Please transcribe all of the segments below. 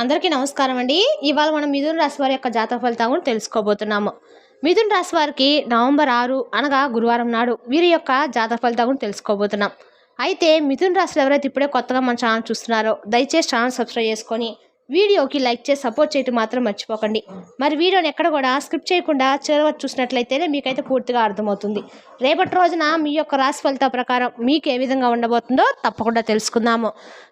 అందరికీ నమస్కారం అండి. ఇవాళ మనం మిథున రాశి వారి యొక్క జాతక ఫలితాలను తెలుసుకోబోతున్నాము. మిథున రాశి వారికి నవంబర్ ఆరు అనగా గురువారం నాడు వీరి యొక్క జాతక ఫలితాలను తెలుసుకోబోతున్నాం. అయితే మిథున రాశులు ఎవరైతే ఇప్పుడే కొత్తగా మన ఛానల్ చూస్తున్నారో దయచేసి ఛానల్ సబ్స్క్రైబ్ చేసుకొని వీడియోకి లైక్ చేసి సపోర్ట్ చేయటం మాత్రం మర్చిపోకండి. మరి వీడియోని ఎక్కడ కూడా స్క్రిప్ట్ చేయకుండా చివరి చూసినట్లయితేనే మీకైతే పూర్తిగా అర్థమవుతుంది. రేపటి రోజున మీ యొక్క రాశి ఫలిత ప్రకారం మీకు ఏ విధంగా ఉండబోతుందో తప్పకుండా తెలుసుకుందాము.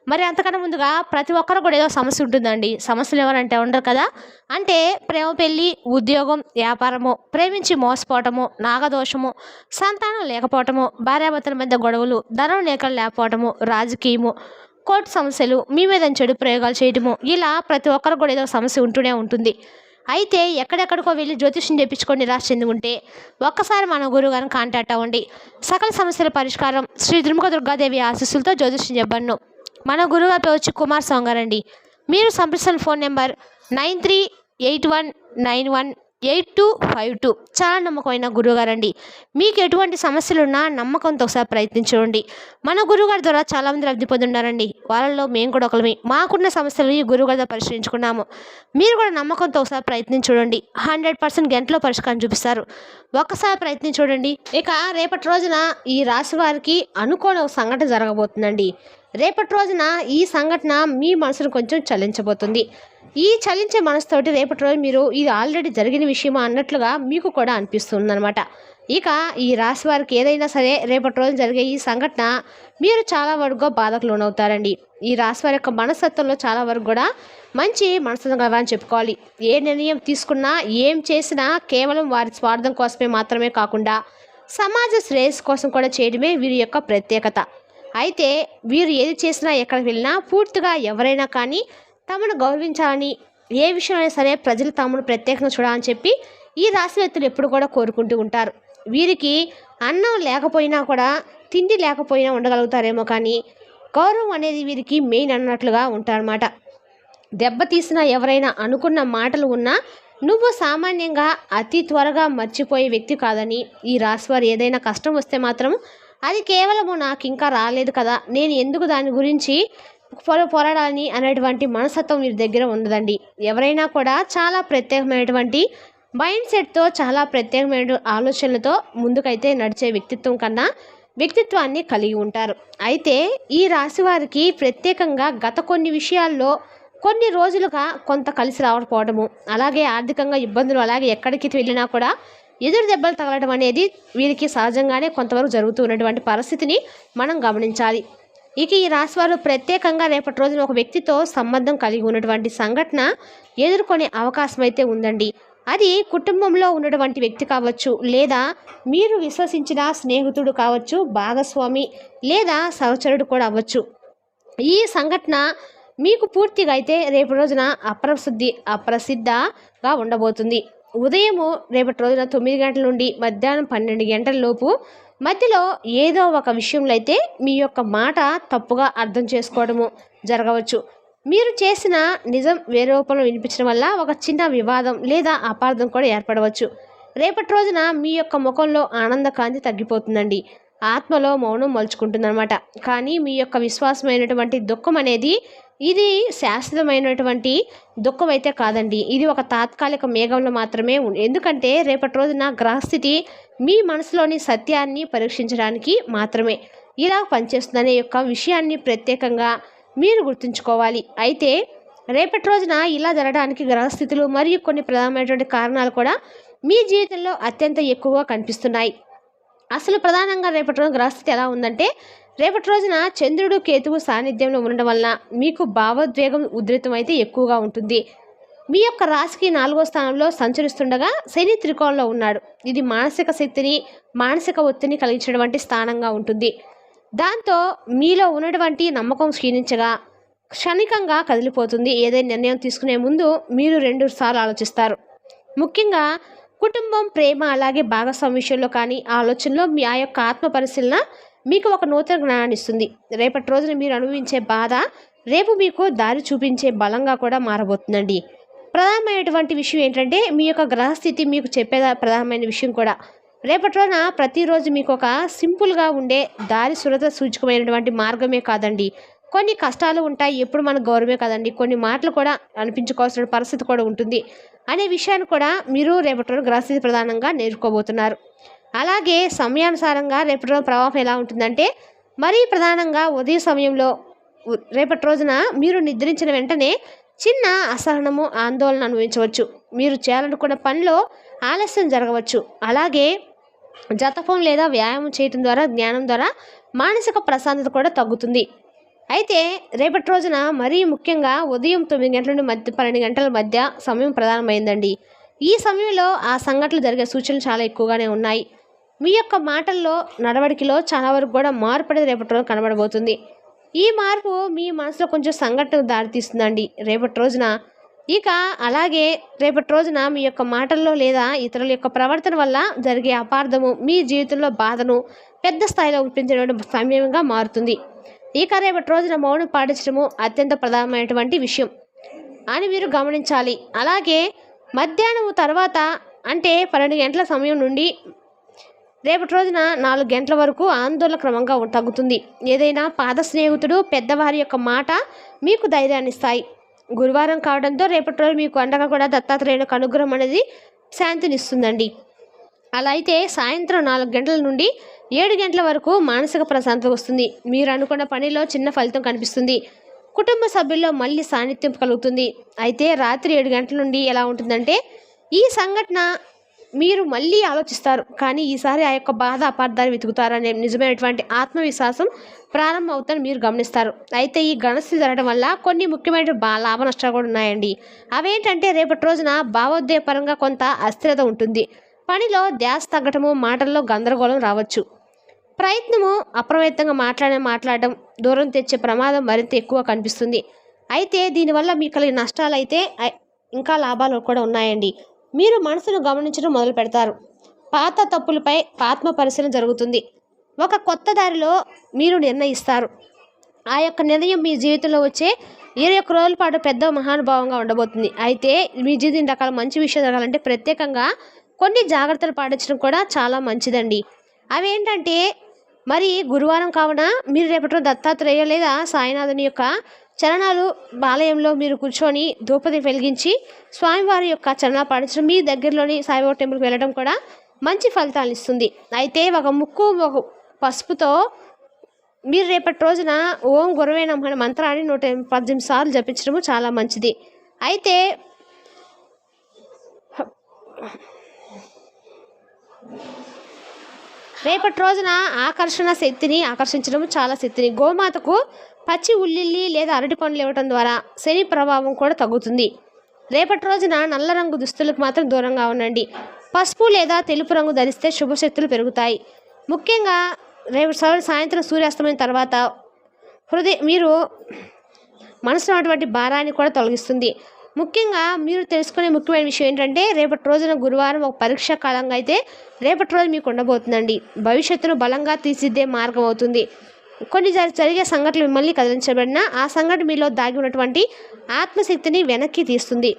మరి అంతకన్నా ముందుగా ప్రతి ఒక్కరు కూడా ఏదో సమస్య ఉంటుందండి. సమస్యలు ఎవరంటే ఉండరు కదా. అంటే ప్రేమ పెళ్ళి ఉద్యోగం వ్యాపారము ప్రేమించి మోసపోవటము నాగదోషము సంతానం లేకపోవటము భార్యాభర్తల మధ్య గొడవలు ధనం లేక లేకపోవటము రాజకీయము కోర్టు సమస్యలు మీ మీద చెడు ప్రయోగాలు చేయటము ఇలా ప్రతి ఒక్కరు కూడా ఏదో సమస్య ఉంటూనే ఉంటుంది. అయితే ఎక్కడెక్కడికో వెళ్ళి జ్యోతిష్యం చెప్పించుకొని నిరాశ చెంది ఉంటే ఒక్కసారి మన గురువు గారిని కాంటాక్ట్ అవ్వండి. సకల సమస్యల పరిష్కారం శ్రీ దుర్ముఖ దుర్గాదేవి ఆశీస్సులతో జ్యోతిష్యం చెప్పను మన గురువుగారి పేరు వచ్చి కుమార్ స్వామి గారండి. మీరు సంప్రదించిన phone number nine three eight one nine one eight two five two చాలా నమ్మకమైన గురువుగారండి. మీకు ఎటువంటి సమస్యలున్నా నమ్మకంతో ఒకసారి ప్రయత్నించండి. మన గురువుగారి ద్వారా చాలామంది లబ్ధి పొందున్నారండి వాళ్ళలో మేము కూడా ఒకరిమి మాకున్న సమస్యలు ఈ గురువుగారి ద్వారా పరిష్కరించుకున్నాము. మీరు కూడా నమ్మకంతో ఒకసారి ప్రయత్నం చూడండి హండ్రెడ్ పర్సెంట్ గంటలో పరిష్కారం చూపిస్తారు. ఒక్కసారి చూడండి ఇక రేపటి రోజున ఈ రాశి వారికి అనుకోని ఒక సంఘటన జరగబోతుందండి. రేపటి రోజున ఈ సంఘటన మీ మనసును కొంచెం చలించబోతుంది. ఈ చలించే మనసుతోటి రేపటి రోజు మీరు ఇది ఆల్రెడీ జరిగిన విషయమా అన్నట్లుగా మీకు కూడా అనిపిస్తుంది అనమాట ఇక ఈ రాశి వారికి ఏదైనా సరే రేపటి రోజు జరిగే ఈ సంఘటన మీరు చాలా వరకు బాధకు లోనవుతారండి. ఈ రాశి వారి యొక్క మనస్తత్వంలో చాలా వరకు కూడా మంచి మనస్తత్వం కలవాలని చెప్పుకోవాలి. ఏ నిర్ణయం తీసుకున్నా ఏం చేసినా కేవలం వారి స్వార్థం కోసమే మాత్రమే కాకుండా సమాజ శ్రేయస్సు కోసం కూడా చేయడమే వీరి యొక్క ప్రత్యేకత. అయితే వీరు ఏది చేసినా ఎక్కడికి వెళ్ళినా పూర్తిగా ఎవరైనా కానీ తమను గౌరవించాలని ఏ విషయమైనా సరే ప్రజలు తమను ప్రత్యేకంగా చూడాలని చెప్పి ఈ రాశి వ్యక్తులు ఎప్పుడు కూడా కోరుకుంటూ ఉంటారు. వీరికి అన్నం లేకపోయినా కూడా తిండి లేకపోయినా ఉండగలుగుతారేమో కానీ గౌరవం అనేది వీరికి మెయిన్ అన్నట్లుగా ఉంటారన్నమాట. దెబ్బతీసిన ఎవరైనా అనుకున్న మాటలు ఉన్నా నువ్వు సామాన్యంగా అతి త్వరగా మర్చిపోయే వ్యక్తి కాదని ఈ రాశివారు ఏదైనా కష్టం వస్తే మాత్రం అది కేవలము నాకు ఇంకా రాలేదు కదా నేను ఎందుకు దాని గురించి పోరాడాలని అనేటువంటి మనస్తత్వం వీరి దగ్గర ఉండదండి ఎవరైనా కూడా చాలా ప్రత్యేకమైనటువంటి మైండ్ సెట్తో చాలా ప్రత్యేకమైన ఆలోచనలతో ముందుకైతే నడిచే వ్యక్తిత్వం కన్నా వ్యక్తిత్వాన్ని కలిగి ఉంటారు. అయితే ఈ రాశి వారికి ప్రత్యేకంగా గత కొన్ని విషయాల్లో కొన్ని రోజులుగా కొంత కలిసి రావకపోవడము అలాగే ఆర్థికంగా ఇబ్బందులు అలాగే ఎక్కడికి వెళ్ళినా కూడా ఎదురు దెబ్బలు తగలడం అనేది వీరికి సహజంగానే కొంతవరకు జరుగుతూ ఉన్నటువంటి పరిస్థితిని మనం గమనించాలి. ఇక ఈ రాశివారు ప్రత్యేకంగా రేపటి రోజున ఒక వ్యక్తితో సంబంధం కలిగి ఉన్నటువంటి సంఘటన ఎదుర్కొనే అవకాశం అయితే ఉందండి. అది కుటుంబంలో ఉన్నటువంటి వ్యక్తి కావచ్చు లేదా మీరు విశ్వసించిన స్నేహితుడు కావచ్చు భాగస్వామి లేదా సహచరుడు కూడా అవ్వచ్చు. ఈ సంఘటన మీకు పూర్తిగా అయితే రేపటి రోజున అప్రసిద్ధి అప్రసిద్ధగా ఉండబోతుంది. ఉదయము రేపటి రోజున తొమ్మిది గంటల నుండి మధ్యాహ్నం పన్నెండు గంటల లోపు మధ్యలో ఏదో ఒక విషయంలో అయితే మీ యొక్క మాట తప్పుగా అర్థం చేసుకోవడము జరగవచ్చు. మీరు చేసిన నిజం వేరే రూపంలో వినిపించడం వల్ల ఒక చిన్న వివాదం లేదా అపార్థం కూడా ఏర్పడవచ్చు. రేపటి రోజున మీ యొక్క ముఖంలో ఆనంద కాంతి తగ్గిపోతుందండి. ఆత్మలో మౌనం మలుచుకుంటుందన్నమాట. కానీ మీ యొక్క విశ్వాసమైనటువంటి దుఃఖం అనేది ఇది శాశ్వతమైనటువంటి దుఃఖం అయితే కాదండి. ఇది ఒక తాత్కాలిక మేఘంలో మాత్రమే ఎందుకంటే రేపటి రోజున గ్రహస్థితి మీ మనసులోని సత్యాన్ని పరీక్షించడానికి మాత్రమే. ఇలా పనిచేస్తుందనే యొక్క విషయాన్ని ప్రత్యేకంగా మీరు గుర్తుంచుకోవాలి. అయితే రేపటి రోజున ఇలా జరగడానికి గ్రహస్థితులు మరియు కొన్ని ప్రధానమైనటువంటి కారణాలు కూడా మీ జీవితంలో అత్యంత ఎక్కువగా కనిపిస్తున్నాయి. అసలు ప్రధానంగా రేపటి రోజు గ్రహస్థితి ఎలా ఉందంటే రేపటి రోజున చంద్రుడు కేతువు సాన్నిధ్యంలో ఉండడం వలన మీకు భావోద్వేగం ఉధృతం అయితే ఎక్కువగా ఉంటుంది. మీ యొక్క రాశికి నాలుగో స్థానంలో సంచరిస్తుండగా శని త్రికోణంలో ఉన్నాడు. ఇది మానసిక శక్తిని మానసిక ఒత్తిడిని కలిగించినటువంటి స్థానంగా ఉంటుంది. దాంతో మీలో ఉన్నటువంటి నమ్మకం క్షీణించగా క్షణికంగా కదిలిపోతుంది. ఏదైనా నిర్ణయం తీసుకునే ముందు మీరు రెండు సార్లు ఆలోచిస్తారు. ముఖ్యంగా కుటుంబం ప్రేమ అలాగే భాగస్వామి విషయంలో కానీ ఆలోచనలో మీ ఆ యొక్క ఆత్మ పరిశీలన మీకు ఒక నూతన జ్ఞానాన్ని ఇస్తుంది. రేపటి రోజున మీరు అనుభవించే బాధ రేపు మీకు దారి చూపించే బలంగా కూడా మారబోతుందండి. ప్రధానమైనటువంటి విషయం ఏంటంటే మీ యొక్క గ్రహస్థితి మీకు చెప్పేదా ప్రధానమైన విషయం కూడా. రేపటి రోజున ప్రతిరోజు మీకు ఒక సింపుల్గా ఉండే దారి సురత సూచకమైనటువంటి మార్గమే కాదండి. కొన్ని కష్టాలు ఉంటాయి ఎప్పుడు మన గౌరవమే కదండి. కొన్ని మాటలు కూడా అనిపించుకోవాల్సిన పరిస్థితి కూడా ఉంటుంది. అనే విషయాన్ని కూడా మీరు రేపటి రోజు గ్రహస్థితి ప్రధానంగా నేర్చుకోబోతున్నారు. అలాగే సమయానుసారంగా రేపటి రోజు ప్రభావం ఎలా ఉంటుందంటే మరీ ప్రధానంగా ఉదయం సమయంలో రేపటి రోజున మీరు నిద్రించిన వెంటనే చిన్న అసహనము ఆందోళన అనుభవించవచ్చు. మీరు చేయాలనుకున్న పనిలో ఆలస్యం జరగవచ్చు. అలాగే జతపం లేదా వ్యాయామం చేయటం ద్వారా జ్ఞానం ద్వారా మానసిక ప్రశాంతత కూడా తగ్గుతుంది. అయితే రేపటి రోజున మరీ ముఖ్యంగా ఉదయం తొమ్మిది గంటల నుండి మధ్య పన్నెండు గంటల మధ్య సమయం ప్రధానమైందండి. ఈ సమయంలో ఆ సంఘటనలు జరిగే సూచనలు చాలా ఎక్కువగానే ఉన్నాయి. మీ యొక్క మాటల్లో నడవడికలో చాలా వరకు కూడా మార్పడి రేపటి రోజు కనబడబోతుంది. ఈ మార్పు మీ మనసులో కొంచెం సంఘటన దారితీస్తుందండి. రేపటి రోజున ఇక అలాగే రేపటి రోజున మీ యొక్క మాటల్లో లేదా ఇతరుల యొక్క ప్రవర్తన వల్ల జరిగే అపార్థము మీ జీవితంలో బాధను పెద్ద స్థాయిలో ఒప్పించేటువంటి సమయంగా మారుతుంది. ఇక రేపటి రోజున మౌనం పాటించడము అత్యంత ప్రధానమైనటువంటి విషయం అని మీరు గమనించాలి. అలాగే మధ్యాహ్నం తర్వాత అంటే పన్నెండు గంటల సమయం నుండి రేపటి రోజున నాలుగు గంటల వరకు ఆందోళన క్రమంగా తగ్గుతుంది. ఏదైనా పాద స్నేహితుడు పెద్దవారి యొక్క మాట మీకు ధైర్యాన్ని ఇస్తాయి. గురువారం కావడంతో రేపటి రోజు మీకు అండగా కూడా దత్తాత్రేయుని యొక్క అనుగ్రహం అనేది శాంతినిస్తుందండి. అలా అయితే సాయంత్రం నాలుగు గంటల నుండి ఏడు గంటల వరకు మానసిక ప్రశాంతత వస్తుంది. మీరు అనుకున్న పనిలో చిన్న ఫలితం కనిపిస్తుంది. కుటుంబ సభ్యుల్లో మళ్ళీ సాన్నిధ్యం కలుగుతుంది. అయితే రాత్రి ఏడు గంటల నుండి ఎలా ఉంటుందంటే ఈ సంఘటన మీరు మళ్ళీ ఆలోచిస్తారు కానీ ఈసారి ఆ యొక్క బాధ అపార్థాన్ని వెతుకుతారనే నిజమైనటువంటి ఆత్మవిశ్వాసం ప్రారంభం మీరు గమనిస్తారు. అయితే ఈ గణస్థితి జరగడం వల్ల కొన్ని ముఖ్యమైన బా లాభ నష్టాలు కూడా ఉన్నాయండి. అవేంటంటే రేపటి రోజున భావోద్వేగపరంగా కొంత అస్థిరత ఉంటుంది. పనిలో ధ్యాస తగ్గటము మాటల్లో గందరగోళం రావచ్చు. ప్రయత్నము అప్రమత్తంగా మాట్లాడే మాట్లాడడం దూరం తెచ్చే ప్రమాదం మరింత ఎక్కువ కనిపిస్తుంది. అయితే దీనివల్ల మీకు కలిగిన నష్టాలు అయితే ఇంకా లాభాలు కూడా ఉన్నాయండి. మీరు మనసును గమనించడం మొదలు పెడతారు. పాత తప్పులపై ఆత్మ పరిశీలన జరుగుతుంది. ఒక కొత్త దారిలో మీరు నిర్ణయిస్తారు. ఆ యొక్క నిర్ణయం మీ జీవితంలో వచ్చే ఇరవై ఒక్క రోజుల పాటు పెద్ద మహానుభావంగా ఉండబోతుంది. అయితే మీ జీవితం రకాల మంచి విషయం జరగాలంటే ప్రత్యేకంగా కొన్ని జాగ్రత్తలు పాటించడం కూడా చాలా మంచిదండి. అవి ఏంటంటే మరి గురువారం కావున మీరు రేపటి దత్తాత్రేయ లేదా సాయినాథుని యొక్క చరణాలు బాలయంలో మీరు కూర్చొని ధూపది వెలిగించి స్వామివారి యొక్క చరణాలు పాటించడం మీ దగ్గరలోని సాయిబాబా టెంపుల్కి వెళ్ళడం కూడా మంచి ఫలితాలు ఇస్తుంది. అయితే ఒక ముక్కు ఒక పసుపుతో మీరు రేపటి రోజున ఓం గురవే నమః మంత్రాన్ని నూట పద్దెనిమిది సార్లు జపించడము చాలా మంచిది. అయితే రేపటి రోజున ఆకర్షణ శక్తిని ఆకర్షించడం చాలా శక్తిని గోమాతకు పచ్చి ఉల్లిల్లి లేదా అరటి పండ్లు ఇవ్వటం ద్వారా శని ప్రభావం కూడా తగ్గుతుంది. రేపటి రోజున నల్ల రంగు దుస్తులకు మాత్రం దూరంగా ఉండండి. పసుపు లేదా తెలుపు రంగు ధరిస్తే శుభశక్తులు పెరుగుతాయి. ముఖ్యంగా రేపు సాయంత్రం సూర్యాస్తమైన తర్వాత హృదయ మీరు మనసులో ఉన్నటువంటి భారాన్ని కూడా తొలగిస్తుంది. ముఖ్యంగా మీరు తెలుసుకునే ముఖ్యమైన విషయం ఏంటంటే రేపటి రోజున గురువారం ఒక పరీక్ష కాలంగా అయితే రేపటి రోజు మీకు ఉండబోతుందండి. భవిష్యత్తును బలంగా తీర్చిద్దే మార్గం అవుతుంది. కొన్ని జరిగే సంఘటనలు మిమ్మల్ని కదిలించబడిన ఆ సంఘటన మీలో దాగి ఉన్నటువంటి ఆత్మశక్తిని వెనక్కి తీస్తుంది.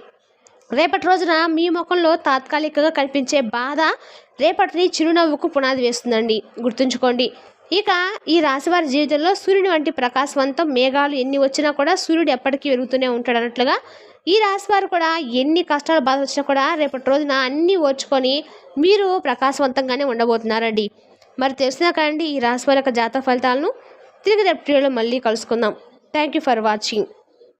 రేపటి రోజున మీ ముఖంలో తాత్కాలికంగా కనిపించే బాధ రేపటిని చిరునవ్వుకు పునాది వేస్తుందండి. గుర్తుంచుకోండి. ఇక ఈ రాశివారి జీవితంలో సూర్యుని వంటి ప్రకాశవంతం మేఘాలు ఎన్ని వచ్చినా కూడా సూర్యుడు ఎప్పటికీ వెలుగుతూనే ఉంటాడు అన్నట్లుగా ఈ రాశివారు కూడా ఎన్ని కష్టాలు బాధ వచ్చినా కూడా రేపటి రోజున అన్నీ ఓర్చుకొని మీరు ప్రకాశవంతంగానే ఉండబోతున్నారండి. మరి తెలిసినా కదండి ఈ రాశివారి యొక్క జాతక ఫలితాలను తిరిగి రేపు మళ్ళీ కలుసుకుందాం. Thank you for watching